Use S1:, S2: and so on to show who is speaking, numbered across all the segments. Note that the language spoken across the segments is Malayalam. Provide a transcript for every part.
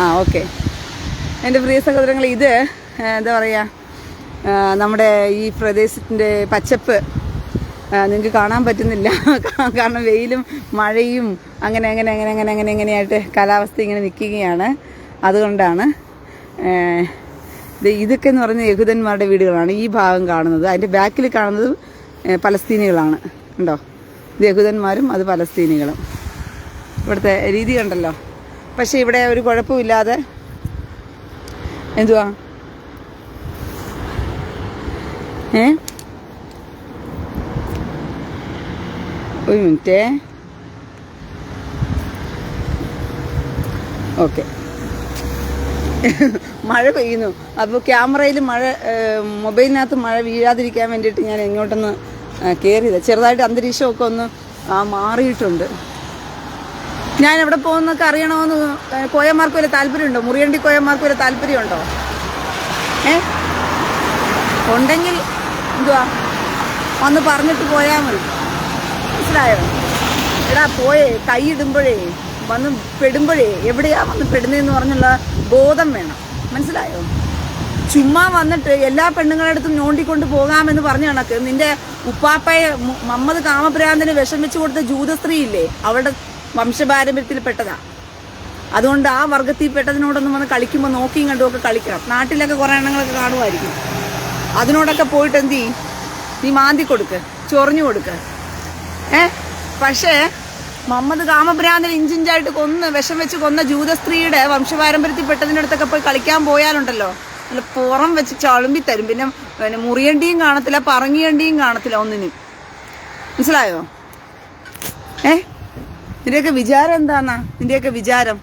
S1: ആ ഓക്കെ. എന്റെ പ്രിയ സഹോദരങ്ങൾ ഇത് എന്താ പറയുക നമ്മുടെ ഈ പ്രദേശത്തിന്റെ പച്ചപ്പ് നിങ്ങൾക്ക് കാണാൻ പറ്റുന്നില്ല. കാരണം വെയിലും മഴയും അങ്ങനെ അങ്ങനെ അങ്ങനെ അങ്ങനെ അങ്ങനെ അങ്ങനെയായിട്ട് കാലാവസ്ഥ ഇങ്ങനെ നിൽക്കുകയാണ്. അതുകൊണ്ടാണ് ഇതൊക്കെ എന്ന് പറഞ്ഞ യഹൂദന്മാരുടെ വീടുകളാണ് ഈ ഭാഗം കാണുന്നത്. അതിന്റെ ബാക്കിൽ കാണുന്നത് പലസ്തീനികളാണ്. ഉണ്ടോ ഇത് യഹൂദന്മാരും അത് പലസ്തീനികളും. ഇവിടുത്തെ രീതി കണ്ടല്ലോ. പക്ഷെ ഇവിടെ ഒരു കുഴപ്പമില്ലാതെ എന്തുവാ? ഏ? ഒരു മിനിറ്റേ. ഓക്കെ. മഴ പെയ്യുന്നു. അപ്പോൾ ക്യാമറയിൽ മഴ മൊബൈലിനകത്ത് മഴ വീഴാതിരിക്കാൻ വേണ്ടിയിട്ട് ഞാൻ ഇങ്ങോട്ടൊന്ന് കയറിയത് ചെറുതായിട്ട് അന്തരീക്ഷമൊക്കെ ഒന്ന് മാറിയിട്ടുണ്ട്. ഞാൻ എവിടെ പോകുന്നൊക്കെ അറിയണമെന്ന് ഏഹ്, കോയമാർക്ക് വല്ല താല്പര്യമുണ്ടോ? മുറിയണ്ടി കോയമാർക്ക് വല്ല താല്പര്യമുണ്ടോ? ഏ? ഉണ്ടെങ്കിൽ എന്തുവാ? വന്ന് പറഞ്ഞിട്ട് പോയാൽ മതി. മനസ്സിലായോ? എടാ പോയേ കൈ ഇടുമ്പോഴേ വന്ന് പെടുമ്പോഴേ എവിടെയാ വന്ന് പെടുന്നതെന്ന് പറഞ്ഞുള്ള ബോധം വേണം. മനസ്സിലായോ? ചുമ്മാ വന്നിട്ട് എല്ലാ പെണ്ണുങ്ങളുടെ അടുത്തും ഞോണ്ടിക്കൊണ്ട് പോകാമെന്ന് പറഞ്ഞ കണക്ക് നിന്റെ ഉപ്പാപ്പയെ മുഹമ്മദ് കാമഭ്രാന്തന് വിഷം വെച്ച് കൊടുത്ത ജൂത സ്ത്രീ ഇല്ലേ അവളുടെ വംശപാരമ്പര്യത്തിൽപ്പെട്ടതാ. അതുകൊണ്ട് ആ വർഗത്തിൽ പെട്ടതിനോടൊന്നും വന്ന് കളിക്കുമ്പോൾ നോക്കിയും കണ്ടുമൊക്കെ കളിക്കണം. നാട്ടിലൊക്കെ കുറേ എണ്ണങ്ങളൊക്കെ കാണുമായിരിക്കും. അതിനോടൊക്കെ പോയിട്ട് എന്ത് ചെയ്യും? നീ മാന്തി കൊടുക്ക് ചൊറിഞ്ഞു കൊടുക്ക്. ഏ? പക്ഷേ മുഹമ്മദ് കാമഭ്രാന്തൻ ഇഞ്ചിഞ്ചായിട്ട് കൊന്ന് വിഷം വെച്ച് കൊന്ന ജൂത സ്ത്രീയുടെ വംശപാരമ്പര്യത്തിൽപ്പെട്ടതിന്റെ അടുത്തൊക്കെ പോയി കളിക്കാൻ പോയാലുണ്ടല്ലോ. നല്ല പുറം വെച്ച് ചളുമ്പി തരും. പിന്നെ പിന്നെ മുറിയണ്ടിയും കാണത്തില്ല പറങ്ങിയണ്ടിയും കാണത്തില്ല ഒന്നിനും. മനസ്സിലായോ? ഏ? നിന്റെയൊക്കെ വിചാരം എന്താന്നാ? നിന്റെയൊക്കെ വിചാരം?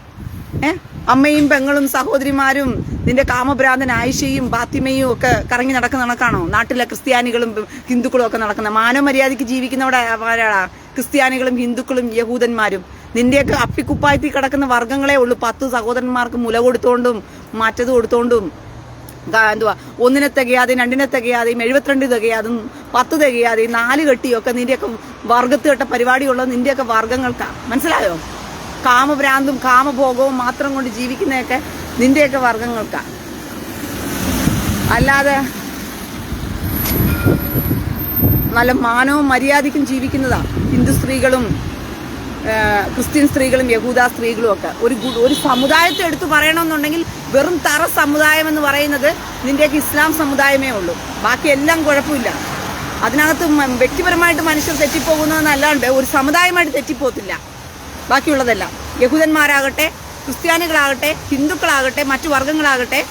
S1: ഏ? അമ്മയും പെങ്ങളും സഹോദരിമാരും നിന്റെ കാമഭ്രാന്തൻ ആയിഷയും ബാത്തിമയും ഒക്കെ കറങ്ങി നടക്കുന്ന കണക്കാണോ? നാട്ടിലെ ക്രിസ്ത്യാനികളും ഹിന്ദുക്കളും ഒക്കെ നടക്കുന്ന മാനവമര്യാദയ്ക്ക് ജീവിക്കുന്നവിടെ ആരാടാ? ക്രിസ്ത്യാനികളും ഹിന്ദുക്കളും യഹൂദന്മാരും. നിന്റെയൊക്കെ അപ്പിക്കുപ്പായത്തിൽ കിടക്കുന്ന വർഗങ്ങളെ ഉള്ളൂ പത്ത് സഹോദരന്മാർക്ക് മുല കൊടുത്തോണ്ടും മാറ്റത് കൊടുത്തോണ്ടും എന്തുവാ ഒന്നിനെ തികയാതെയും രണ്ടിനെ തികയാതെയും എഴുപത്തിരണ്ട് തികയാതും പത്ത് തികയാതെയും നാല് കെട്ടിയൊക്കെ നിന്റെയൊക്കെ വർഗത്ത് കെട്ട പരിപാടിയുള്ളത് നിന്റെയൊക്കെ വർഗങ്ങൾക്കാണ് മനസ്സിലായോ? കാമഭ്രാന്തും കാമഭോഗവും മാത്രം കൊണ്ട് ജീവിക്കുന്നതൊക്കെ നിന്റെയൊക്കെ വർഗങ്ങൾക്കാണ് അല്ലാതെ നല്ല മാനവും മര്യാദയ്ക്കും ജീവിക്കുന്നതാണ് ഹിന്ദു സ്ത്രീകളും ക്രിസ്ത്യൻ സ്ത്രീകളും യഹൂദ സ്ത്രീകളും ഒക്കെ ഒരു ഒരു സമുദായത്തെ എടുത്തു പറയണമെന്നുണ്ടെങ്കിൽ വെറും തറ സമുദായം എന്ന് പറയുന്നത് നിന്റെയൊക്കെ ഇസ്ലാം സമുദായമേ ഉള്ളൂ. ബാക്കി എല്ലാം കുഴപ്പമില്ല. അതിനകത്ത് വ്യക്തിപരമായിട്ട് മനുഷ്യർ തെറ്റിപ്പോകുന്നതെന്നല്ലാണ്ട് ഒരു സമുദായമായിട്ട് തെറ്റിപ്പോത്തില്ല ബാക്കിയുള്ളതെല്ലാം. യഹൂദന്മാരാകട്ടെ ക്രിസ്ത്യാനികളാകട്ടെ ഹിന്ദുക്കളാകട്ടെ മറ്റു വർഗങ്ങളാകട്ടെ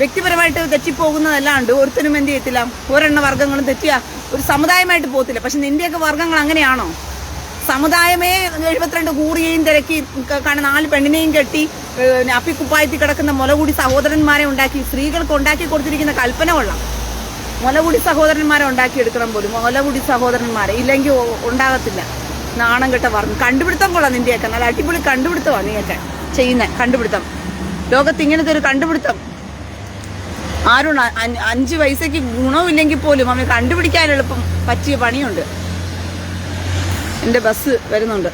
S1: വ്യക്തിപരമായിട്ട് തെറ്റിപ്പോകുന്നതല്ലാണ്ട് ഒരുത്തനും എന്ത് ചെയ്യത്തില്ല? ഒരെണ്ണ വർഗങ്ങളും തെറ്റിയ ഒരു സമുദായമായിട്ട് പോകത്തില്ല. പക്ഷെ നിന്റെയൊക്കെ വർഗങ്ങൾ അങ്ങനെയാണോ? സമുദായമേ എഴുപത്തിരണ്ട് കൂറിയെയും തിരക്കി കാണുന്ന നാല് പെണ്ണിനെയും കെട്ടി അപ്പിക്കുപ്പായത്തി കിടക്കുന്ന മുലകൂടി സഹോദരന്മാരെ ഉണ്ടാക്കി സ്ത്രീകൾക്ക് ഉണ്ടാക്കി കൊടുത്തിരിക്കുന്ന കൽപ്പന കൊള്ളാം. മുലകുടി സഹോദരന്മാരെ ഉണ്ടാക്കിയെടുക്കണം പോലും. മുലകുടി സഹോദരന്മാരെ. ഇല്ലെങ്കിൽ ഉണ്ടാകത്തില്ല. നാണം കെട്ട പറഞ്ഞു കണ്ടുപിടുത്തം കൊള്ളാം നിന്റെയൊക്കെ. നല്ല അടിപൊളി കണ്ടുപിടുത്തമാണ് നീയൊക്കെ ചെയ്യുന്ന. കണ്ടുപിടുത്തം. ലോകത്ത് ഇങ്ങനത്തെ ഒരു കണ്ടുപിടുത്തം. ആരും അ- അ- അഞ്ച് പൈസയ്ക്ക് ഗുണമില്ലെങ്കിൽ പോലും അവന് കണ്ടുപിടിക്കാൻ എളുപ്പം പറ്റിയ പണിയുണ്ട്. എന്റെ ബസ് വരുന്നുണ്ട്.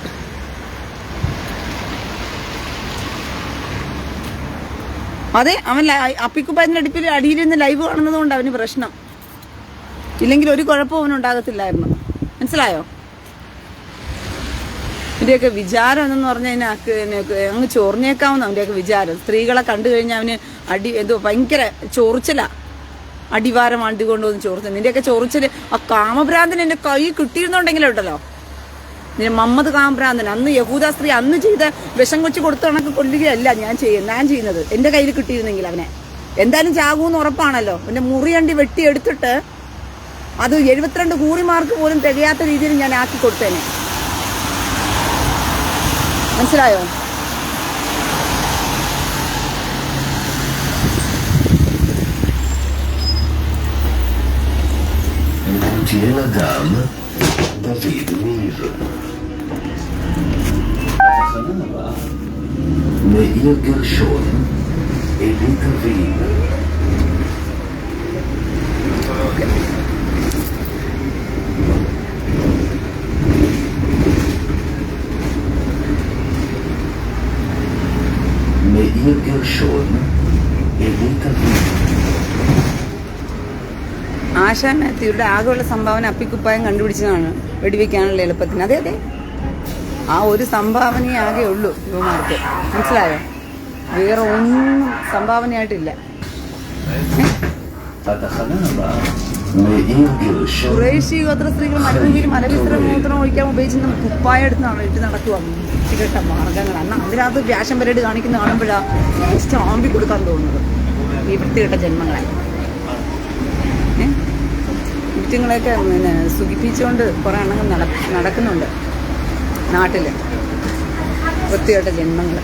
S1: അതെ അവൻ അപ്പിക്കുപ്പാന്റെ അടുപ്പിൽ അടിയിലിരുന്ന് ലൈവ് കാണുന്നത് കൊണ്ട് അവന് പ്രശ്നം. ഇല്ലെങ്കിൽ ഒരു കുഴപ്പവും അവനുണ്ടാകത്തില്ലായിരുന്നു മനസ്സിലായോ? അവന്റെയൊക്കെ വിചാരം എന്നു പറഞ്ഞു കഴിഞ്ഞാൽ അങ്ങ് ചൊറിഞ്ഞേക്കാവുന്ന അവന്റെയൊക്കെ വിചാരം. സ്ത്രീകളെ കണ്ടു കഴിഞ്ഞാൽ അവന് അടി എന്തോ ഭയങ്കര ചൊറിച്ചില. അടിവാരം വണ്ടി കൊണ്ടുവന്ന് ചൊറിച്ചൽ നിന്റെയൊക്കെ ചൊറിച്ചിൽ ആ കാമഭ്രാന്തൻ എന്റെ കൈ കിട്ടിയിരുന്നുണ്ടെങ്കിലുണ്ടല്ലോ നിന്നെ മമ്മദ് കാമ്പ്രാന്തൻ അന്ന് യഹൂദാ സ്ത്രീ അന്ന് ചെയ്ത വിഷം കൊച്ചു കൊടുത്ത കണക്ക് കൊല്ലുകയല്ല ഞാൻ ചെയ്യുന്നത് ഞാൻ ചെയ്യുന്നത്. എന്റെ കയ്യിൽ കിട്ടിയിരുന്നെങ്കിൽ അവനെ. എന്തായാലും ചാകൂന്ന് ഉറപ്പാണല്ലോ. പിന്നെ മുറിയണ്ടി വെട്ടിയെടുത്തിട്ട് അത് എഴുപത്തിരണ്ട് കൂറിമാർക്ക് പോലും തികയാത്ത രീതിയിൽ ഞാൻ ആക്കി കൊടുത്തേനെ. മനസ്സിലായോ?
S2: Tiens, la dame, David מאיר גרשון, e Litvin. מאיר גרשון, e Litvin.
S1: ആശാൻ മാത്യുയുടെ ആകെയുള്ള സംഭാവന അപ്പിക്കുപ്പായം കണ്ടുപിടിച്ചതാണ് വെടിവെക്കാനുള്ള എളുപ്പത്തിന് അതെ അതെ ആ ഒരു സംഭാവനയേ ആകെ ഉള്ളൂ യുവമാർക്ക് മനസ്സിലായോ? വേറെ ഒന്നും സംഭാവനയായിട്ടില്ല. കുറേശ്ശി ഗോത്ര സ്ത്രീകൾ മരുഭൂമിയിൽ മലവിസ്ത്ര മൂത്രം ഒഴിക്കാൻ ഉപയോഗിച്ചിരുന്ന കുപ്പായ എടുത്താണ് ഇട്ട് നടക്കുക മാർഗങ്ങൾ അന്ന് അതിനകത്ത് വ്യാഷം പരേഡ് കാണിക്കുന്ന കാണുമ്പോഴാണ് സ്റ്റാമ്പി കൊടുക്കാൻ തോന്നുന്നത്. ഈ വൃത്തികെട്ട ജന്മങ്ങളെ. കുറ്റങ്ങളെയൊക്കെ പിന്നെ സുഖിപ്പിച്ചുകൊണ്ട് കുറേ എണ്ണങ്ങൾ നടക്കുന്നുണ്ട്. നാട്ടിൽ വൃത്തികെട്ട ജന്മങ്ങൾ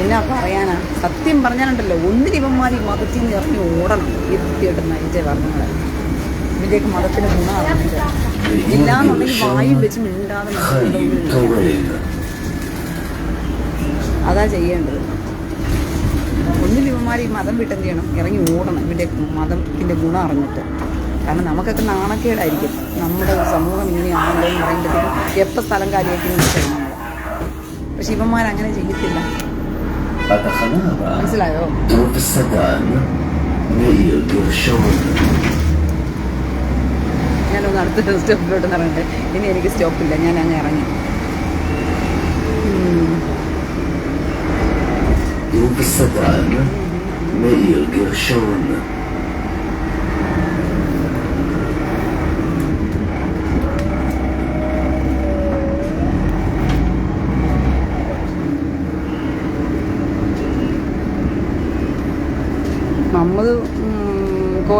S1: എന്നാ പറയാനാ? സത്യം പറഞ്ഞാലുണ്ടല്ലോ ഒന്നിന് ഇവന്മാർ ഈ മതത്തിൽ നിന്ന് ഇറങ്ങി ഓടണം. ഈ വൃത്തികെട്ട നയിച്ച വർണങ്ങൾ ഇതിലേക്ക് മതത്തിന് ഗുണമാണ് ഇല്ലാന്നുണ്ടെങ്കിൽ വായു വെച്ച് മിണ്ടാതെ അതാ ചെയ്യേണ്ടത്. ഒന്നിൽ ഇവന്മാർ ഈ മതം വിട്ടെന്ത് ചെയ്യണം? ഇറങ്ങി ഓടണം. ഇവിടെ മതത്തിന്റെ ഗുണം അറിഞ്ഞിട്ട്. കാരണം നമുക്കൊക്കെ നാണക്കേടായിരിക്കും. നമ്മുടെ സമൂഹം ഇങ്ങനെയാണല്ലോ എന്ന് പറയുമ്പോഴത്തേക്കും എപ്പോൾ സ്ഥലം കാര്യമായിട്ട് നിൽക്കണം നമ്മൾ പക്ഷെ ഇവന്മാർ അങ്ങനെ ചെയ്യത്തില്ല. മനസ്സിലായോ? ഞാനൊന്ന് അടുത്ത സ്റ്റോപ്പിലോട്ട് ഇറങ്ങട്ടെ ഇനി എനിക്ക് സ്റ്റോപ്പില്ല. ഞാൻ അങ്ങ് ഇറങ്ങി.
S2: يوم الصدعان
S1: مائي القرشون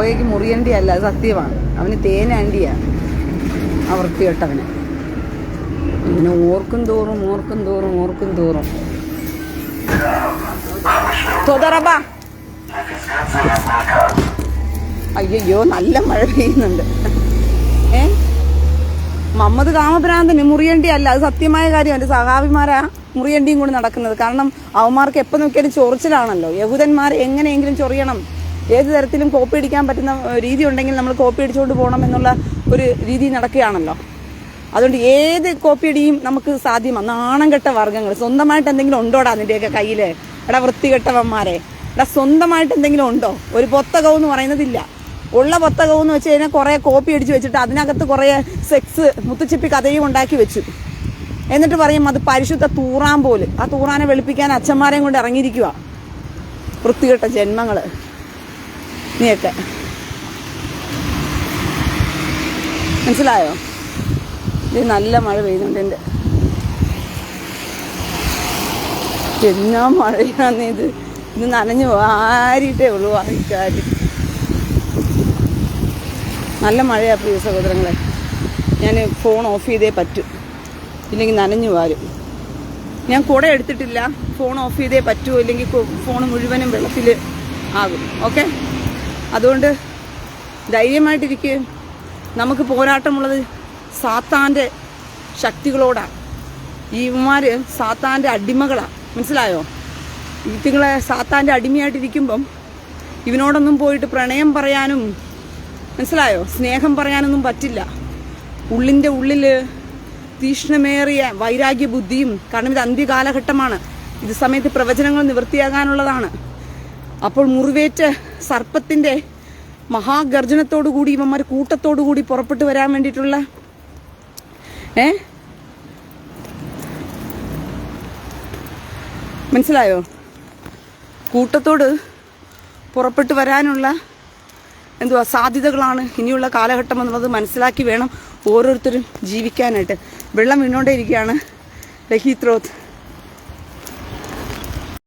S1: മുറിയണ്ടിയല്ല മുറിയണ്ടി അല്ല സത്യമാണ്. അവന് തേനാണ്ടിയ ആ വൃത്തികെട്ടവന്. പിന്നെ ഓർക്കും തോറും ഓർക്കും തോറും ഓർക്കും തോറും. അയ്യോ നല്ല മഴ പെയ്യുന്നുണ്ട്. ഏ? മമ്മത് കാമഭ്രാന്തന് മുറിയണ്ടി അല്ല അത് സത്യമായ കാര്യം. എന്റെ സഹാബിമാരാ മുറിയണ്ടിയും കൊണ്ട് നടക്കുന്നത്. കാരണം അവന്മാർക്ക് എപ്പോൾ നോക്കിയാലും ചൊറിച്ചിലാണല്ലോ. യഹൂദന്മാരെ എങ്ങനെയെങ്കിലും ചൊറിയണം. ഏത് തരത്തിലും കോപ്പി അടിക്കാൻ പറ്റുന്ന രീതി ഉണ്ടെങ്കിൽ നമ്മൾ കോപ്പി അടിച്ചുകൊണ്ട് പോകണം എന്നുള്ള ഒരു രീതി നടക്കുകയാണല്ലോ. അതുകൊണ്ട് ഏത് കോപ്പി അടിയും നമുക്ക് സാധ്യമാണ് നാണം കെട്ട വർഗങ്ങൾ. സ്വന്തമായിട്ട് എന്തെങ്കിലും ഉണ്ടോടാ നിന്റെയൊക്കെ കയ്യിൽ എടാ വൃത്തികെട്ടവന്മാരെ. എടാ സ്വന്തമായിട്ട് എന്തെങ്കിലും ഉണ്ടോ? ഒരു പൊത്തകവും എന്ന് പറയുന്നതില്ല. ഉള്ള പൊത്തകവും എന്ന് വെച്ച് കഴിഞ്ഞാൽ കുറേ കോപ്പി അടിച്ച് വെച്ചിട്ട് അതിനകത്ത് കുറേ സെക്സ് മുത്തുച്ചിപ്പി കഥയും ഉണ്ടാക്കി വെച്ചു. എന്നിട്ട് പറയും അത് പരിശുദ്ധ തൂറാൻ പോലും. ആ തൂറാനെ വെളുപ്പിക്കാൻ അച്ഛന്മാരെയും കൊണ്ട് ഇറങ്ങിയിരിക്കുക വൃത്തികെട്ട ജന്മങ്ങൾ നീയൊക്കെ. മനസ്സിലായോ? ഇത് നല്ല മഴ പെയ്യുന്നുണ്ട് എന്റെ. എന്നാ മഴയാന്ന് ഇത്. ഇത് നനഞ്ഞു വാരിയിട്ടേ ഉള്ളൂ വാരിക്കാരി നല്ല മഴയാണ് പ്രിയ സഹോദരങ്ങളെ. ഞാൻ ഫോൺ ഓഫ് ചെയ്തേ പറ്റൂ. ഇല്ലെങ്കിൽ നനഞ്ഞു വാരും. ഞാൻ കുട എടുത്തിട്ടില്ല. ഫോൺ ഓഫ് ചെയ്തേ പറ്റൂ. ഇല്ലെങ്കിൽ ഫോൺ മുഴുവനും വെള്ളത്തിൽ ആകും. ഓക്കെ? അതുകൊണ്ട് ധൈര്യമായിട്ടിരിക്കുകയും നമുക്ക് പോരാട്ടമുള്ളത് സാത്താന്റെ ശക്തികളോടാണ് ഇവന്മാർ സാത്താന്റെ അടിമകളാണ് മനസ്സിലായോ? ഇതുങ്ങളെ സാത്താന്റെ അടിമയായിട്ടിരിക്കുമ്പം ഇവനോടൊന്നും പോയിട്ട് പ്രണയം പറയാനും മനസ്സിലായോ? സ്നേഹം പറയാനൊന്നും പറ്റില്ല. ഉള്ളിന്റെ ഉള്ളിൽ തീക്ഷ്ണമേറിയ വൈരാഗ്യ ബുദ്ധിയും കാരണം ഇത് അന്ത്യകാലഘട്ടമാണ്. ഇത് സമയത്ത് പ്രവചനങ്ങൾ നിവൃത്തിയാകാനുള്ളതാണ്. അപ്പോൾ മുറിവേറ്റ സർപ്പത്തിന്റെ മഹാഗർജനത്തോടു കൂടി ഇവന്മാർ കൂട്ടത്തോടു കൂടി പുറപ്പെട്ടു വരാൻ വേണ്ടിയിട്ടുള്ള ഏ? മനസ്സിലായോ? കൂട്ടത്തോട് പുറപ്പെട്ടു വരാനുള്ള എന്തുവാ സാധ്യതകളാണ് ഇനിയുള്ള കാലഘട്ടം എന്നുള്ളത് മനസ്സിലാക്കി വേണം ഓരോരുത്തരും ജീവിക്കാനായിട്ട്. വെള്ളം വീണോണ്ടേ ഇരിക്കുകയാണ് ലഹീത്രോത്ത്